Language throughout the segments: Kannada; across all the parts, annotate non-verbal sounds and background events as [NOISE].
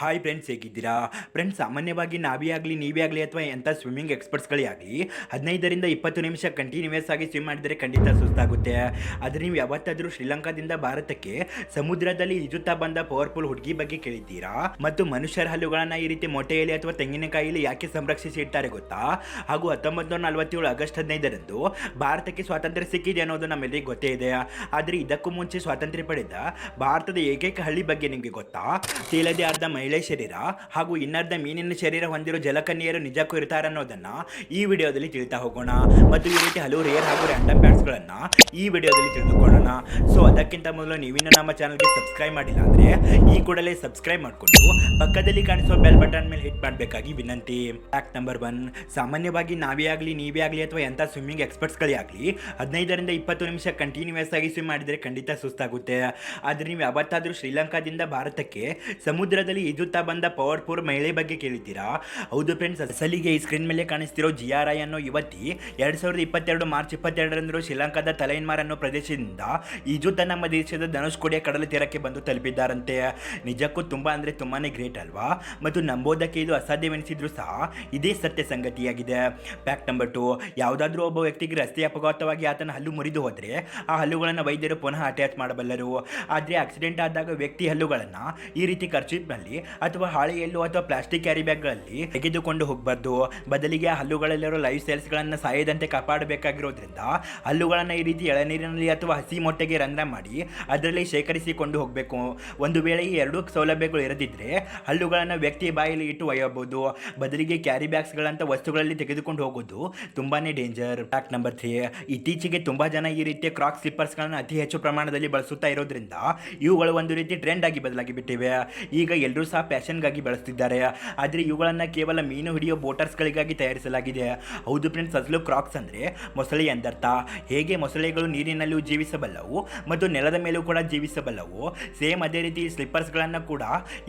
ಹಾಯ್ ಫ್ರೆಂಡ್ಸ್ ಹೇಗಿದ್ದೀರಾ? ಫ್ರೆಂಡ್ಸ್ ಸಾಮಾನ್ಯವಾಗಿ ನಾವೇ ಆಗಲಿ, ನೀವೇ ಆಗಲಿ ಅಥವಾ ಎಂಥ ಸ್ವಿಮ್ಮಿಂಗ್ ಎಕ್ಸ್ಪರ್ಟ್ಸ್ಗಳೇ ಆಗಲಿ, ಹದಿನೈದರಿಂದ ಇಪ್ಪತ್ತು ನಿಮಿಷ ಕಂಟಿನ್ಯೂಯಸ್ ಆಗಿ ಸ್ವಿಮ್ ಮಾಡಿದರೆ ಖಂಡಿತ ಸುಸ್ತಾಗುತ್ತೆ. ಆದರೆ ನೀವು ಯಾವತ್ತಾದರೂ ಶ್ರೀಲಂಕಾದಿಂದ ಭಾರತಕ್ಕೆ ಸಮುದ್ರದಲ್ಲಿ ಈಜುತ್ತಾ ಬಂದ ಪವರ್ಫುಲ್ ಹುಡುಗಿ ಬಗ್ಗೆ ಕೇಳಿದ್ದೀರಾ? ಮತ್ತು ಮನುಷ್ಯರ ಹಲ್ಲುಗಳನ್ನು ಈ ರೀತಿ ಮೊಟ್ಟೆಯಲ್ಲಿ ಅಥವಾ ತೆಂಗಿನಕಾಯಿಯಲ್ಲಿ ಯಾಕೆ ಸಂರಕ್ಷಿಸಿ ಇಡ್ತಾರೆ ಗೊತ್ತಾ? ಹಾಗೂ ಹತ್ತೊಂಬತ್ತು ನೂರ ನಲವತ್ತೇಳು ಆಗಸ್ಟ್ ಹದಿನೈದರಂದು ಭಾರತಕ್ಕೆ ಸ್ವಾತಂತ್ರ್ಯ ಸಿಕ್ಕಿದೆ ಅನ್ನೋದು ನಮ್ಮೆಲ್ಲರಿಗೆ ಗೊತ್ತೇ ಇದೆ. ಆದರೆ ಇದಕ್ಕೂ ಮುಂಚೆ ಸ್ವಾತಂತ್ರ್ಯ ಪಡೆದ ಭಾರತದ ಏಕೈಕ ಹಳ್ಳಿ ಬಗ್ಗೆ ನಿಮಗೆ ಗೊತ್ತಾ? ತೇಲದೆ ಅರ್ಧ ಮಹಿಳೆ ಶರೀರ ಹಾಗೂ ಇನ್ನರ್ಧ ಮೀನಿನ ಶರೀರ ಹೊಂದಿರೋ ಜಲಕನ್ಯರು ನಿಜಕ್ಕೂ ಇರ್ತಾರೆ ಅನ್ನೋದನ್ನ ಈ ವಿಡಿಯೋದಲ್ಲಿ ತಿಳಿತಾ ಹೋಗೋಣ. ಮತ್ತು ಈ ರೀತಿ ಹಲವು ರೇರ್ ಹಾಗೂ ರ್ಯಾಂಡಮ್ ಗಳನ್ನ ಈ ವಿಡಿಯೋದಲ್ಲಿ ತಿಳಿದುಕೊಳ್ಳೋಣ. ಸೊ ಅದಕ್ಕಿಂತ ಮೊದಲು ನೀವಿನ್ನೂ ನಮ್ಮ ಚಾನಲ್ಗೆ ಸಬ್ಸ್ಕ್ರೈಬ್ ಮಾಡಿಲ್ಲ ಅಂದ್ರೆ ಈ ಕೂಡಲೇ ಸಬ್ಸ್ಕ್ರೈಬ್ ಮಾಡಿಕೊಂಡು ಪಕ್ಕದಲ್ಲಿ ಕಾಣಿಸುವ ಬೆಲ್ ಬಟನ್ ಮೇಲೆ ಹಿಟ್ ಮಾಡಬೇಕಾಗಿ ವಿನಂತಿ. ಫ್ಯಾಕ್ಟ್ ನಂಬರ್ ಒನ್ ಸಾಮಾನ್ಯವಾಗಿ ನಾವೇ ಆಗಲಿ, ನೀವೇ ಆಗಲಿ ಅಥವಾ ಎಂಥ ಸ್ವಿಮ್ಮಿಂಗ್ ಎಕ್ಸ್ಪರ್ಟ್ಸ್ಗಳೇ ಆಗಲಿ ಹದಿನೈದರಿಂದ ಇಪ್ಪತ್ತು ನಿಮಿಷ ಕಂಟಿನ್ಯೂಸ್ ಆಗಿ ಸ್ವಿಮ್ ಮಾಡಿದರೆ ಖಂಡಿತ ಸುಸ್ತಾಗುತ್ತೆ. ಆದರೆ ನೀವು ಯಾವತ್ತಾದರೂ ಶ್ರೀಲಂಕಾದಿಂದ ಭಾರತಕ್ಕೆ ಸಮುದ್ರದಲ್ಲಿ ಈಜುತ್ತಾ ಬಂದ ಪವರ್ಫುಲ್ ಮಹಿಳೆ ಬಗ್ಗೆ ಕೇಳಿದ್ದೀರಾ? ಹೌದು ಫ್ರೆಂಡ್ಸ್ ಅಸಲಿಗೆ ಈ ಸ್ಕ್ರೀನ್ ಮೇಲೆ ಕಾಣಿಸ್ತಿರೋ ಜಿ ಆರ್ ಐ ಅನ್ನೋ ಯುವತಿ ಎರಡ್ ಸಾವಿರದ ಇಪ್ಪತ್ತೆರಡು ಮಾರ್ಚ್ ಇಪ್ಪತ್ತೆರಡರಂದು ಶ್ರೀಲಂಕಾದ ತಲೈನ್ಮಾರ್ ಅನ್ನೋ ಪ್ರದೇಶದಿಂದ ಈಜುತ್ತಾ ನಮ್ಮ ದೇಶದ ಧನುಷ್ಕೋಡಿಯ ಕಡಲ ತೀರಕ್ಕೆ ಬಂದು ತಲುಪಿದ್ದಾರಂತೆ. ನಿಜಕ್ಕೂ ತುಂಬಾ ಅಂದ್ರೆ ತುಂಬಾನೇ ಗ್ರೇಟ್ ಅಲ್ವಾ? ಮತ್ತು ನಂಬೋದಕ್ಕೆ ಇದು ಅಸಾಧ್ಯವೆನಿಸಿದ್ರು ಸಹ ಇದೇ ಸತ್ಯ ಸಂಗತಿಯಾಗಿದೆ. ಫ್ಯಾಕ್ಟ್ ನಂಬರ್ ಟು ಯಾವುದಾದ್ರೂ ಒಬ್ಬ ವ್ಯಕ್ತಿಗೆ ರಸ್ತೆ ಅಪಘಾತವಾಗಿ ಆತನ ಹಲ್ಲು ಮುರಿದು ಹೋದರೆ ಆ ಹಲ್ಲುಗಳನ್ನು ವೈದ್ಯರು ಪುನಃ ಅಟ್ಯಾಚ್ ಮಾಡಬಲ್ಲರು. ಆದರೆ ಆಕ್ಸಿಡೆಂಟ್ ಆದಾಗ ವ್ಯಕ್ತಿ ಹಲ್ಲುಗಳನ್ನು ಈ ರೀತಿ ಖರ್ಚಿನಲ್ಲಿ ಅಥವಾ ಹಾಳೆಯಲ್ಲೂ ಅಥವಾ ಪ್ಲಾಸ್ಟಿಕ್ ಕ್ಯಾರಿ ಬ್ಯಾಗ್ಗಳಲ್ಲಿ ತೆಗೆದುಕೊಂಡು ಹೋಗಬಾರ್ದು. ಬದಲಿಗೆ ಹಲ್ಲುಗಳಲ್ಲಿರೋ ಲೈಫ್ ಸೆಲ್ಸ್ಗಳನ್ನು ಸಾಯದಂತೆ ಕಾಪಾಡಬೇಕಾಗಿರೋದ್ರಿಂದ ಹಲ್ಲುಗಳನ್ನು ಈ ರೀತಿ ಎಳನೀರಿನಲ್ಲಿ ಅಥವಾ ಹಸಿ ಮೊಟ್ಟೆಗೆ ರಂಧ್ರ ಮಾಡಿ ಅದರಲ್ಲಿ ಶೇಖರಿಸಿಕೊಂಡು ಹೋಗಬೇಕು. ಒಂದು ವೇಳೆ ಈ ಎರಡೂ ಸೌಲಭ್ಯಗಳು ಇರದಿದ್ದರೆ ಹಲ್ಲುಗಳನ್ನು ವ್ಯಕ್ತಿ ಬಾಯಲ್ಲಿ ಇಟ್ಟು ಒಯ್ಯಬಹುದು. ಬದಲಿಗೆ ಕ್ಯಾರಿ ಬ್ಯಾಗ್ಸ್ಗಳಂಥ ವಸ್ತುಗಳಲ್ಲಿ ತೆಗೆದುಕೊಂಡು ಹೋಗೋದು ತುಂಬಾನೇ ಡೇಂಜರ್. ಫ್ಯಾಕ್ಟ್ ನಂಬರ್ ತ್ರೀ ಇತ್ತೀಚೆಗೆ ತುಂಬಾ ಜನ ಈ ರೀತಿಯ ಕ್ರಾಕ್ ಸ್ಲಿಪ್ಪರ್ಸ್ಗಳನ್ನು ಅತಿ ಹೆಚ್ಚು ಪ್ರಮಾಣದಲ್ಲಿ ಬಳಸುತ್ತಾ ಇರೋದ್ರಿಂದ ಇವುಗಳು ಒಂದು ರೀತಿ ಟ್ರೆಂಡ್ ಆಗಿ ಬದಲಾಗಿ ಬಿಟ್ಟಿವೆ. ಈಗ ಎಲ್ಲರೂ ಸಹ ಫ್ಯಾಷನ್ಗಾಗಿ ಬಳಸ್ತಿದ್ದಾರೆ. ಆದರೆ ಇವುಗಳನ್ನು ಕೇವಲ ಮೀನು ಹಿಡಿಯೋ ಬೋಟರ್ಸ್ಗಳಿಗಾಗಿ ತಯಾರಿಸಲಾಗಿದೆ. ಹೌದು ಫ್ರೆಂಡ್ಸ್ ಅಸಲು ಕ್ರಾಕ್ಸ್ ಅಂದರೆ ಮೊಸಳೆ ಎಂದರ್ಥ. ಹೇಗೆ ಮೊಸಳೆಗಳು ನೀರಿನಲ್ಲಿಯೂ ಜೀವಿಸಬಲ್ಲವು ಮತ್ತು ನೆಲದ ಮೇಲೂ ಕೂಡ ಜೀವಿಸಬಲ್ಲವು? ಸೇಮ್ ಅದೇ ರೀತಿ ಸ್ಲಿಪ್ಪರ್ಸ್ಗಳನ್ನು ಕೂಡ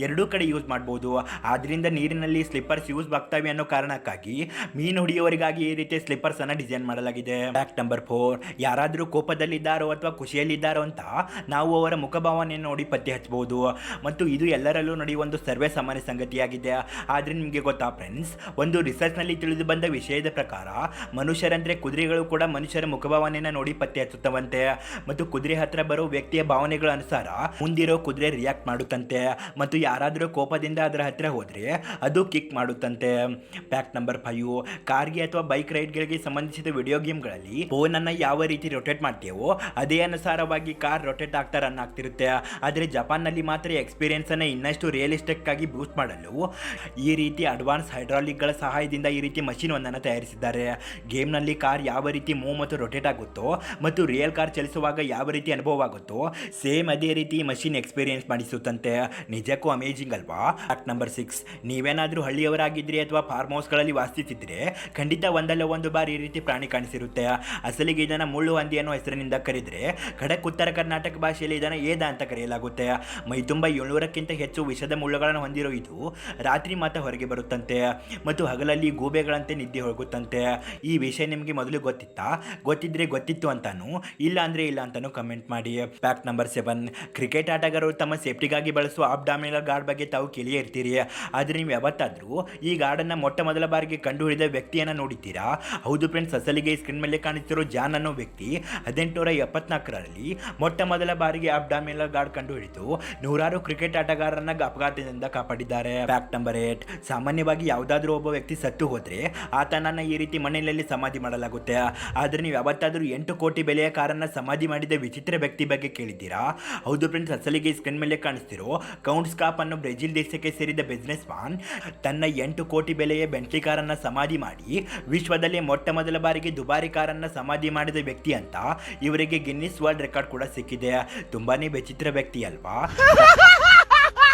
ಎರಡೂ ಕಡೆ ಯೂಸ್ ಮಾಡ್ಬೋದು. ಆದ್ದರಿಂದ ನೀರಿನಲ್ಲಿ ಸ್ಲಿಪ್ಪರ್ಸ್ ಯೂಸ್ ಆಗ್ತವೆ ಅನ್ನೋ ಕಾರಣಕ್ಕಾಗಿ ಮೀನು ಹಿಡಿಯೋರಿಗಾಗಿ ಈ ರೀತಿ ಸ್ಲಿಪ್ಪರ್ಸ್ ಅನ್ನು ಡಿಸೈನ್ ಮಾಡಲಾಗಿದೆ. ಫ್ಯಾಕ್ಟ್ ನಂಬರ್ ಫೋರ್ ಯಾರಾದರೂ ಕೋಪದಲ್ಲಿದ್ದಾರೋ ಅಥವಾ ಖುಷಿಯಲ್ಲಿದ್ದಾರೋ ಅಂತ ನಾವು ಅವರ ಮುಖಭಾವನೆಯನ್ನು ನೋಡಿ ಪತ್ತೆ ಹಚ್ಚಬಹುದು. ಮತ್ತು ಇದು ಎಲ್ಲರಲ್ಲೂ ನಡೆಯುವ ಒಂದು ಸರ್ವೇ ಸಾಮಾನ್ಯ ಸಂಗತಿಯಾಗಿದೆ. ಆದರೆ ನಿಮಗೆ ಗೊತ್ತಾ ಫ್ರೆಂಡ್ಸ್ ಒಂದು ರಿಸರ್ಚ್ನಲ್ಲಿ ತಿಳಿದು ಬಂದ ವಿಷಯದ ಪ್ರಕಾರ, ಮನುಷ್ಯರಂದರೆ ಕುದುರೆಗಳು ಕೂಡ ಮನುಷ್ಯರ ಮುಖಭಾವನೆಯನ್ನು ನೋಡಿ ಪತ್ತೆ ಹಚ್ಚುತ್ತವಂತೆ. ಮತ್ತು ಕುದುರೆ ಹತ್ರ ಬರೋ ವ್ಯಕ್ತಿಯ ಭಾವನೆಗಳ ಅನುಸಾರ, ಮುಂದಿರೋ ಕುದುರೆ ರಿಯಾಕ್ಟ್ ಮಾಡುತ್ತಂತೆ. ಮತ್ತು ಯಾರಾದರೂ ಕೋಪದಿಂದ ಅದರ ಹತ್ರ ಹೋದರೆ, ಅದು ಕಿಕ್ ಮಾಡುತ್ತಂತೆ. ಫ್ಯಾಕ್ಟ್ ನಂಬರ್ ಫೈವ್ ಕಾರ್ಗೆ ಅಥವಾ ಬೈಕ್ ರೈಡ್ಗಳಿಗೆ ಸಂಬಂಧಿಸಿದ ವಿಡಿಯೋ ಗೇಮ್ಗಳಲ್ಲಿ ಫೋನನ್ನು ಯಾವ ರೀತಿ ರೊಟೇಟ್ ಮಾಡ್ತೇವೋ, ಅದೇ ಅನುಸಾರವಾಗಿ ಕಾರ್ ರೊಟೇಟ್ ಆಗ್ತಾ ರನ್ ಆಗ್ತಿರುತ್ತೆ. ಆದರೆ ಜಪಾನ್ನಲ್ಲಿ ಮಾತ್ರ ಎಕ್ಸ್ಪೀರಿಯನ್ಸ್ ಅನ್ನು ಇನ್ನಷ್ಟು ರಿಯಲಿಸ್ಟಿಕ್ ಆಗಿ ಬೂಸ್ಟ್ ಮಾಡಲು ಈ ರೀತಿ ಅಡ್ವಾನ್ಸ್ ಹೈಡ್ರಾಲಿಕ್ಗಳ ಸಹಾಯದಿಂದ ಈ ರೀತಿ ಮಷಿನ್ ಒಂದನ್ನು ತಯಾರಿಸಿದ್ದಾರೆ. ಗೇಮ್ನಲ್ಲಿ ಕಾರ್ ಯಾವ ರೀತಿ ಮೂವ್ ಮತ್ತು ರೊಟೇಟ್ ಆಗುತ್ತೋ ಮತ್ತು ರಿಯಲ್ ಕಾರ್ ಚಲಿಸುವಾಗ ಯಾವ ರೀತಿ ಅನುಭವ ಆಗುತ್ತೋ ಸೇಮ್ ಅದೇ ರೀತಿ ಮಷಿನ್ ಎಕ್ಸ್ಪೀರಿಯನ್ಸ್ ಮಾಡಿಸುತ್ತಂತೆ. ನಿಜಕ್ಕೂ ಅಮೇಜಿಂಗ್ ಅಲ್ವಾ? ಫ್ಯಾಕ್ಟ್ ನಂಬರ್ ಸಿಕ್ಸ್ ನೀವೇನಾದರೂ ಹಳ್ಳಿಯವರಾಗಿದ್ದರೆ ಅಥವಾ ಫಾರ್ಮ್ ಹೌಸ್ಗಳಲ್ಲಿ ವಾಸಿಸಿದ್ರೆ ಖಂಡಿತ ಒಂದಲ್ಲ ಒಂದು ಬಾರಿ ಈ ರೀತಿ ಪ್ರಾಣಿ ಕಾಣಿಸಿರುತ್ತೆ. ಅಸಲಿಗೆ ಇದನ್ನು ಮುಳ್ಳು ಹಂದಿ ಅನ್ನೋ ಹೆಸರಿನಿಂದ ಕರೆದರೆ ಖಡಕ್ ಉತ್ತರ ಕರ್ನಾಟಕ ಭಾಷೆಯಲ್ಲಿ ಇದನ್ನು ಏದ ಅಂತ ಕರೆಯಲಾಗುತ್ತೆ. ಮೈ ತುಂಬ ಏಳ್ನೂರಕ್ಕಿಂತ ಹೆಚ್ಚು ವಿಷದ ಮುಳ್ಳುಗಳನ್ನು ಹೊಂದಿರೋ ಇದು ರಾತ್ರಿ ಮಾತ್ರ ಹೊರಗೆ ಬರುತ್ತಂತೆ ಮತ್ತು ಹಗಲಲ್ಲಿ ಗೂಬೆಗಳಂತೆ ನಿದ್ದೆ ಹೋಗುತ್ತಂತೆ. ಈ ವಿಷಯ ನಿಮಗೆ ಮೊದಲು ಗೊತ್ತಿತ್ತಾ? ಗೊತ್ತಿದ್ರೆ ಗೊತ್ತಿತ್ತು ಅಂತಾನು? ಇಲ್ಲ ಅಂದ್ರೆ ಇಲ್ಲ ಅಂತಾನು ಕಮೆಂಟ್ ಮಾಡಿ. ಫ್ಯಾಕ್ಟ್ ನಂಬರ್ ಸೆವೆನ್ ಕ್ರಿಕೆಟ್ ಆಟಗಾರರು ತಮ್ಮ ಸೇಫ್ಟಿಗಾಗಿ ಬಳಸುವ ಅಬ್ಡಾಮಿನಲ್ ಗಾರ್ಡ್ ಬಗ್ಗೆ ತಾವು ಕೇಳಿಯೇ ಇರ್ತೀರಿ. ಆದರೆ ನೀವು ಯಾವತ್ತಾದ್ರೂ ಈ ಗಾರ್ಡನ್ನ ಮೊಟ್ಟ ಮೊದಲ ಬಾರಿಗೆ ಕಂಡುಹಿಡಿದ ವ್ಯಕ್ತಿಯನ್ನು ನೋಡಿದ್ದೀರಾ? ಹೌದು ಫ್ರೆಂಡ್ಸ್ ಅಸಲಿಗೆ ಸ್ಕ್ರೀನ್ ಮೇಲೆ ಕಾಣಿಸ್ತಿರೋ ಜಾನ್ ಅನ್ನೋ ವ್ಯಕ್ತಿ ಹದಿನೆಂಟುನೂರ ಎಪ್ಪತ್ನಾಲ್ಕರಲ್ಲಿ ಮೊಟ್ಟ ಮೊದಲ ಬಾರಿಗೆ ಅಬ್ಡಾಮಿನಲ್ ಗಾರ್ಡ್ ಕಂಡುಹಿಡಿದು ನೂರಾರು ಕ್ರಿಕೆಟ್ ಆಟಗಾರರನ್ನ ಅಪಘಾತದಿಂದ ಕಾಪಾಡಿದ್ದಾರೆ. Fact number eight. ಸಾಮಾನ್ಯವಾಗಿ ಯಾವುದಾದ್ರೂ ಒಬ್ಬ ವ್ಯಕ್ತಿ ಸತ್ತು ಹೋದ್ರೆ ಆತನನ್ನ ಈ ರೀತಿ ಮನೆಯಲ್ಲಿ ಸಮಾಧಿ ಮಾಡಲಾಗುತ್ತೆ. ಆದರೆ ನೀವು ಯಾವತ್ತಾದರೂ ಎಂಟು ಕೋಟಿ ಬೆಲೆಯ ಕಾರನ್ನ ಸಮಾಧಿ ಮಾಡಿದ ವಿಚಿತ್ರ ವ್ಯಕ್ತಿ ಬಗ್ಗೆ ಕೇಳಿದ್ದೀರಾ? ಹೌದು ಫ್ರೆಂಡ್ಸ್, ಅಸಲಿಗೆ ಸ್ಕ್ರೀನ್ ಮೇಲೆ ಕಾಣಿಸ್ತಿರೋ ಕೌಂಟ್ಸ್ ಕಾಪ್ ಅನ್ನು ಬ್ರೆಜಿಲ್ ದೇಶಕ್ಕೆ ಸೇರಿದ ಬಿಸ್ನೆಸ್ ಮ್ಯಾನ್ ತನ್ನ ಎಂಟು ಕೋಟಿ ಬೆಲೆಯ ಬೆಂಟ್ಲಿ ಕಾರನ್ನ ಸಮಾಧಿ ಮಾಡಿ ವಿಶ್ವದಲ್ಲೇ ಮೊಟ್ಟ ಮೊದಲ ಬಾರಿಗೆ ದುಬಾರಿ ಕಾರನ್ನ ಸಮಾಧಿ ಮಾಡಿದ ವ್ಯಕ್ತಿ ಅಂತ ಇವರಿಗೆ ಗಿನ್ನಿಸ್ ವರ್ಲ್ಡ್ ರೆಕಾರ್ಡ್ ಕೂಡ ಸಿಕ್ಕಿದೆ. ತುಂಬಾನೇ ವಿಚಿತ್ರ ವ್ಯಕ್ತಿ ಅಲ್ವಾ? [LAUGHS]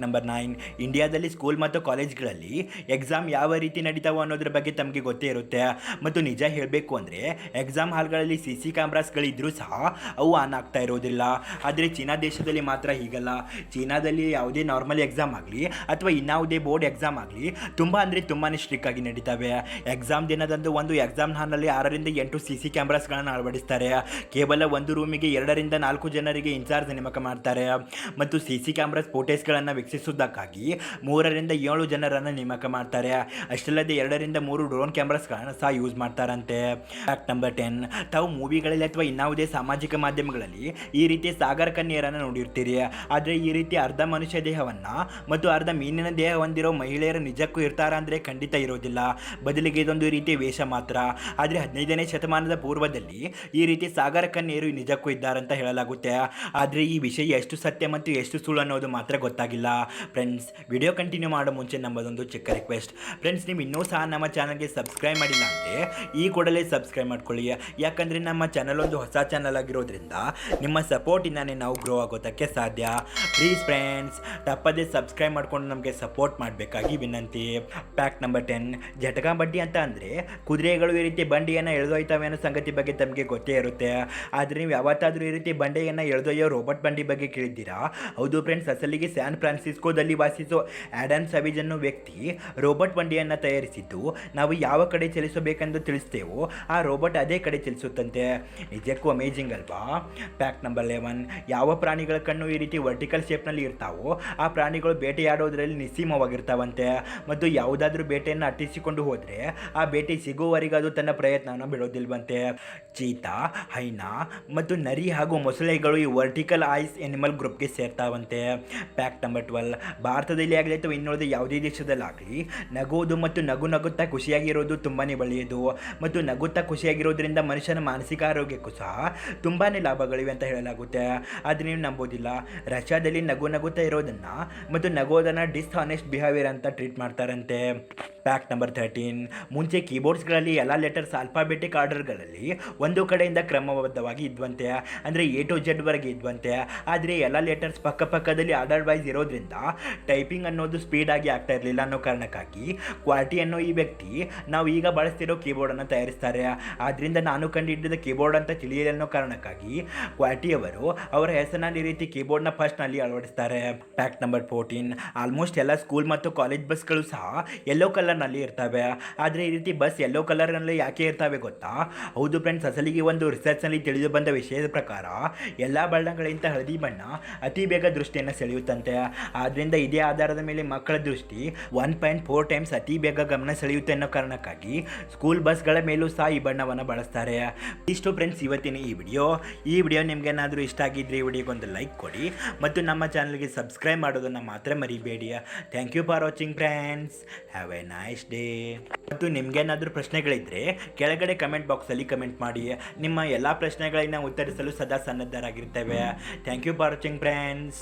ಫ್ಯಾಕ್ಟ್ ನಂಬರ್ ನೈನ್ ಇಂಡಿಯಾದಲ್ಲಿ ಸ್ಕೂಲ್ ಮತ್ತು ಕಾಲೇಜ್ಗಳಲ್ಲಿ ಎಕ್ಸಾಮ್ ಯಾವ ರೀತಿ ನಡೀತಾವೆ ಅನ್ನೋದ್ರ ಬಗ್ಗೆ ತಮಗೆ ಗೊತ್ತೇ ಇರುತ್ತೆ. ಮತ್ತು ನಿಜ ಹೇಳಬೇಕು ಅಂದರೆ ಎಕ್ಸಾಮ್ ಹಾಲ್ಗಳಲ್ಲಿ ಸಿ ಸಿ ಕ್ಯಾಮ್ರಾಸ್ಗಳಿದ್ದರೂ ಸಹ ಅವು ಆನ್ ಆಗ್ತಾ ಇರೋದಿಲ್ಲ. ಆದರೆ ಚೀನಾ ದೇಶದಲ್ಲಿ ಮಾತ್ರ ಹೀಗಲ್ಲ. ಚೀನಾದಲ್ಲಿ ಯಾವುದೇ ನಾರ್ಮಲ್ ಎಕ್ಸಾಮ್ ಆಗಲಿ ಅಥವಾ ಇನ್ನಾವುದೇ ಬೋರ್ಡ್ ಎಕ್ಸಾಮ್ ಆಗಲಿ ತುಂಬ ಅಂದರೆ ತುಂಬಾ ಸ್ಟ್ರಿಕ್ ಆಗಿ ನಡೀತವೆ. ಎಕ್ಸಾಮ್ ದಿನದಂದು ಒಂದು ಎಕ್ಸಾಮ್ ಹಾಲ್ನಲ್ಲಿ ಆರರಿಂದ ಎಂಟು ಸಿ ಸಿ ಕ್ಯಾಮ್ರಾಸ್ಗಳನ್ನು ಅಳವಡಿಸ್ತಾರೆ. ಕೇವಲ ಒಂದು ರೂಮಿಗೆ ಎರಡರಿಂದ ನಾಲ್ಕು ಜನರಿಗೆ ಇನ್ಚಾರ್ಜ್ ನೇಮಕ ಮಾಡ್ತಾರೆ. ಮತ್ತು ಸಿ ಸಿ ಕ್ಯಾಮ್ರಾಸ್ ಫೋಟೇಸ್ಗಳನ್ನು ವೀಕ್ಷಿಸುವುದಕ್ಕಾಗಿ ಮೂರರಿಂದ ಏಳು ಜನರನ್ನು ನೇಮಕ ಮಾಡ್ತಾರೆ. ಅಷ್ಟಲ್ಲದೆ ಎರಡರಿಂದ ಮೂರು ಡ್ರೋನ್ ಕ್ಯಾಮ್ರಾಸ್ಗಳನ್ನು ಸಹ ಯೂಸ್ ಮಾಡ್ತಾರಂತೆ. ಫ್ಯಾಕ್ಟ್ ನಂಬರ್ ಟೆನ್ ತಾವು ಮೂವಿಗಳಲ್ಲಿ ಅಥವಾ ಇನ್ನಾವುದೇ ಸಾಮಾಜಿಕ ಮಾಧ್ಯಮಗಳಲ್ಲಿ ಈ ರೀತಿ ಸಾಗರ ಕನ್ಯರನ್ನು ನೋಡಿರ್ತೀರಿ. ಆದರೆ ಈ ರೀತಿ ಅರ್ಧ ಮನುಷ್ಯ ದೇಹವನ್ನು ಮತ್ತು ಅರ್ಧ ಮೀನಿನ ದೇಹ ಹೊಂದಿರೋ ಮಹಿಳೆಯರು ನಿಜಕ್ಕೂ ಇರ್ತಾರ ಅಂದರೆ ಖಂಡಿತ ಇರೋದಿಲ್ಲ. ಬದಲಿಗೆ ಇದೊಂದು ರೀತಿ ವೇಷ ಮಾತ್ರ. ಆದರೆ ಹದಿನೈದನೇ ಶತಮಾನದ ಪೂರ್ವದಲ್ಲಿ ಈ ರೀತಿ ಸಾಗರ ಕನ್ಯರು ನಿಜಕ್ಕೂ ಇದ್ದಾರಂತ ಹೇಳಲಾಗುತ್ತೆ. ಆದರೆ ಈ ವಿಷಯ ಎಷ್ಟು ಸತ್ಯ ಮತ್ತು ಎಷ್ಟು ಸುಳ್ಳು ಅನ್ನೋದು ಮಾತ್ರ ಗೊತ್ತಾಗಿಲ್ಲ. ಫ್ರೆಂಡ್ಸ್ ವಿಡಿಯೋ ಕಂಟಿನ್ಯೂ ಮಾಡೋ ಮುಂಚೆ ನಮ್ಮದೊಂದು ಚಿಕ್ಕ ರಿಕ್ವೆಸ್ಟ್ ಫ್ರೆಂಡ್ಸ್ ನೀವು ಇನ್ನೂ ಸಹ ನಮ್ಮ ಚಾನಲ್ಗೆ ಸಬ್ಸ್ಕ್ರೈಬ್ ಮಾಡಿಲ್ಲ ಅಂದರೆ ಈ ಕೂಡಲೇ ಸಬ್ಸ್ಕ್ರೈಬ್ ಮಾಡ್ಕೊಳ್ಳಿ. ಯಾಕಂದರೆ ನಮ್ಮ ಚಾನಲ್ ಒಂದು ಹೊಸ ಚಾನಲ್ ಆಗಿರೋದ್ರಿಂದ ನಿಮ್ಮ ಸಪೋರ್ಟಿಂದಾನೇ ನಾವು ಗ್ರೋ ಆಗೋದಕ್ಕೆ ಸಾಧ್ಯ. ಪ್ಲೀಸ್ ಫ್ರೆಂಡ್ಸ್ ತಪ್ಪದೇ ಸಬ್ಸ್ಕ್ರೈಬ್ ಮಾಡ್ಕೊಂಡು ನಮಗೆ ಸಪೋರ್ಟ್ ಮಾಡಬೇಕಾಗಿ ವಿನಂತಿ. ಪ್ಯಾಕ್ ನಂಬರ್ ಟೆನ್ ಜಟಕ ಬಡ್ಡಿ ಅಂತ ಅಂದರೆ ಕುದುರೆಗಳು ಈ ರೀತಿ ಬಂಡಿಯನ್ನು ಎಳೆದೊಯ್ತವೆ ಅನ್ನೋ ಸಂಗತಿ ಬಗ್ಗೆ ತಮಗೆ ಗೊತ್ತೇ ಇರುತ್ತೆ. ಆದರೆ ನೀವು ಯಾವತ್ತಾದರೂ ಈ ರೀತಿ ಬಂಡೆಯನ್ನು ಎಳೆದೊಯ್ಯೋ ರೋಬೋಟ್ ಬಂಡಿ ಬಗ್ಗೆ ಕೇಳಿದ್ದೀರಾ? ಹೌದು ಫ್ರೆಂಡ್ಸ್ ಅಸಲಿಗೆ ಸ್ಯಾನ್ ಫ್ರಾನ್ಸಿಸ್ಕೋದಲ್ಲಿ ವಾಸಿಸೋ ಆ್ಯಡಮ್ ಸವಿಜ್ ಅನ್ನೋ ವ್ಯಕ್ತಿ ರೋಬೋಟ್ ಬಂಡಿಯನ್ನು ತಯಾರಿಸಿದ್ದು, ನಾವು ಯಾವ ಕಡೆ ಚಲಿಸಬೇಕೆಂದು ತಿಳಿಸ್ತೇವೋ ಆ ರೋಬೋಟ್ ಅದೇ ಕಡೆ ಚಲಿಸುತ್ತಂತೆ. ನಿಜಕ್ಕೂ ಅಮೇಜಿಂಗ್ ಅಲ್ವಾ? ಪ್ಯಾಕ್ ನಂಬರ್ ಲೆವೆನ್ ಯಾವ ಪ್ರಾಣಿಗಳ ಕಣ್ಣು ಈ ರೀತಿ ವರ್ಟಿಕಲ್ ಶೇಪ್ನಲ್ಲಿ ಇರ್ತಾವೋ, ಆ ಪ್ರಾಣಿಗಳು ಬೇಟೆಯಾಡೋದ್ರಲ್ಲಿ ನಿಸ್ಸೀಮವಾಗಿರ್ತಾವಂತೆ. ಮತ್ತು ಯಾವುದಾದ್ರೂ ಬೇಟೆಯನ್ನು ಅಟ್ಟಿಸಿಕೊಂಡು ಹೋದರೆ, ಆ ಬೇಟೆ ಸಿಗುವವರೆಗೆ ಅದು ತನ್ನ ಪ್ರಯತ್ನವನ್ನು ಬಿಡೋದಿಲ್ವಂತೆ. ಚೀತಾ, ಹೈನಾ ಮತ್ತು ನರಿ ಹಾಗೂ ಮೊಸಳೆಗಳು ಈ ವರ್ಟಿಕಲ್ ಐಸ್ ಎನಿಮಲ್ ಗ್ರೂಪ್ಗೆ ಸೇರ್ತಾವಂತೆ. ಪ್ಯಾಕ್ ನಂಬರ್ ಟ್ವೆಲ್ ಭಾರತದಲ್ಲಿ ಆಗಲಿ ಅಥವಾ ಇನ್ನುಳಿದ ಯಾವುದೇ ದೇಶದಲ್ಲಾಗಲಿ ನಗೋದು ಮತ್ತು ನಗು ನಗುತ್ತಾ ಖುಷಿಯಾಗಿರೋದು ತುಂಬಾ ಒಳ್ಳೆಯದು. ಮತ್ತು ನಗುತ್ತಾ ಖುಷಿಯಾಗಿರೋದ್ರಿಂದ ಮನುಷ್ಯನ ಮಾನಸಿಕ ಆರೋಗ್ಯಕ್ಕೂ ಸಹ ತುಂಬಾ ಲಾಭಗಳಿವೆ ಅಂತ ಹೇಳಲಾಗುತ್ತೆ. ಆದರೆ ನೀವು ನಂಬೋದಿಲ್ಲ. ರಷ್ಯಾದಲ್ಲಿ ನಗು ನಗುತ್ತಾ ಇರೋದನ್ನು ಮತ್ತು ನಗೋದನ್ನು ಡಿಸ್ಹಾನೆಸ್ಟ್ ಬಿಹೇವಿಯರ್ ಅಂತ ಟ್ರೀಟ್ ಮಾಡ್ತಾರಂತೆ. ಪ್ಯಾಕ್ ನಂಬರ್ ಥರ್ಟೀನ್ ಮುಂಚೆ ಕೀಬೋರ್ಡ್ಸ್ಗಳಲ್ಲಿ ಎಲ್ಲ ಲೆಟರ್ಸ್ ಆಲ್ಫಾಬೆಟಿಕ್ ಆರ್ಡರ್ಗಳಲ್ಲಿ ಒಂದು ಕಡೆಯಿಂದ ಕ್ರಮಬದ್ಧವಾಗಿ ಇದ್ವಂತೆ. ಅಂದರೆ ಎ ಟು ಜೆಡ್ವರೆಗೆ ಇದ್ವಂತೆ. ಆದರೆ ಎಲ್ಲ ಲೆಟರ್ಸ್ ಪಕ್ಕ ಪಕ್ಕದಲ್ಲಿ ಆರ್ಡರ್ ವೈಸ್ ಇರೋದ್ರಿಂದ ಟೈಪಿಂಗ್ ಅನ್ನೋದು ಸ್ಪೀಡಾಗಿ ಆಗ್ತಾ ಇರಲಿಲ್ಲ ಅನ್ನೋ ಕಾರಣಕ್ಕಾಗಿ ಕ್ವಾಲಿಟಿ ಅನ್ನೋ ಈ ವ್ಯಕ್ತಿ ನಾವು ಈಗ ಬಳಸ್ತಿರೋ ಕೀಬೋರ್ಡನ್ನು ತಯಾರಿಸ್ತಾರೆ. ಆದ್ದರಿಂದ ನಾನು ಕಂಡುಹಿಡಿದ ಕೀಬೋರ್ಡ್ ಅಂತ ತಿಳಿಯಲಿ ಅನ್ನೋ ಕಾರಣಕ್ಕಾಗಿ ಕ್ವಾಲಿಟಿಯವರು ಅವರ ಹೆಸರನ್ನ ಈ ರೀತಿ ಕೀಬೋರ್ಡ್ನ ಫಸ್ಟ್ನಲ್ಲಿ ಅಳವಡಿಸ್ತಾರೆ. ಪ್ಯಾಕ್ ನಂಬರ್ ಫೋರ್ಟೀನ್ ಆಲ್ಮೋಸ್ಟ್ ಎಲ್ಲ ಸ್ಕೂಲ್ ಮತ್ತು ಕಾಲೇಜ್ ಬಸ್ಗಳು ಸಹ ಯೆಲ್ಲೋ ಕಲರ್ನಲ್ಲಿ ಇರ್ತವೆ. ಆದರೆ ಈ ರೀತಿ ಬಸ್ ಯೆಲ್ಲೋ ಕಲರ್ನಲ್ಲಿ ಯಾಕೆ ಇರ್ತವೆ ಗೊತ್ತಾ? ಹೌದು ಫ್ರೆಂಡ್ಸ್ ಅಸಲಿಗೆ ಒಂದು ರಿಸರ್ಚ್ನಲ್ಲಿ ತಿಳಿದು ಬಂದ ವಿಷಯದ ಪ್ರಕಾರ ಎಲ್ಲ ಬಣ್ಣಗಳಿಂದ ಹಳದಿ ಬಣ್ಣ ಅತಿ ಬೇಗ ದೃಷ್ಟಿಯನ್ನು ಸೆಳೆಯುತ್ತಂತೆ. ಆದ್ದರಿಂದ ಇದೇ ಆಧಾರದ ಮೇಲೆ ಮಕ್ಕಳ ದೃಷ್ಟಿ ಒನ್ ಪಾಯಿಂಟ್ ಫೋರ್ ಟೈಮ್ಸ್ ಅತಿ ಬೇಗ ಗಮನ ಸೆಳೆಯುತ್ತೆ ಅನ್ನೋ ಕಾರಣಕ್ಕಾಗಿ ಸ್ಕೂಲ್ ಬಸ್ಗಳ ಮೇಲೂ ಸಹ ಈ ಬಣ್ಣವನ್ನು ಬಳಸ್ತಾರೆ. ಇಷ್ಟು ಫ್ರೆಂಡ್ಸ್ ಇವತ್ತಿನ ಈ ವಿಡಿಯೋ ಈ ವಿಡಿಯೋ ನಿಮಗೇನಾದರೂ ಇಷ್ಟ ಆಗಿದ್ರೆ ಈ ವಿಡಿಯೋಗೆ ಒಂದು ಲೈಕ್ ಕೊಡಿ ಮತ್ತು ನಮ್ಮ ಚಾನಲ್ಗೆ ಸಬ್ಸ್ಕ್ರೈಬ್ ಮಾಡೋದನ್ನು ಮಾತ್ರ ಮರಿಬೇಡಿ. Thank you for watching friends have a nice day ಮತ್ತು ನಿಮ್ಗೇನಾದರೂ ಪ್ರಶ್ನೆಗಳಿದ್ದರೆ ಕೆಳಗಡೆ ಕಮೆಂಟ್ ಬಾಕ್ಸಲ್ಲಿ ಕಮೆಂಟ್ ಮಾಡಿ. ನಿಮ್ಮ ಎಲ್ಲ ಪ್ರಶ್ನೆಗಳನ್ನ ಉತ್ತರಿಸಲು ಸದಾ ಸನ್ನದ್ಧರಾಗಿರ್ತೇವೆ. Thank you for watching friends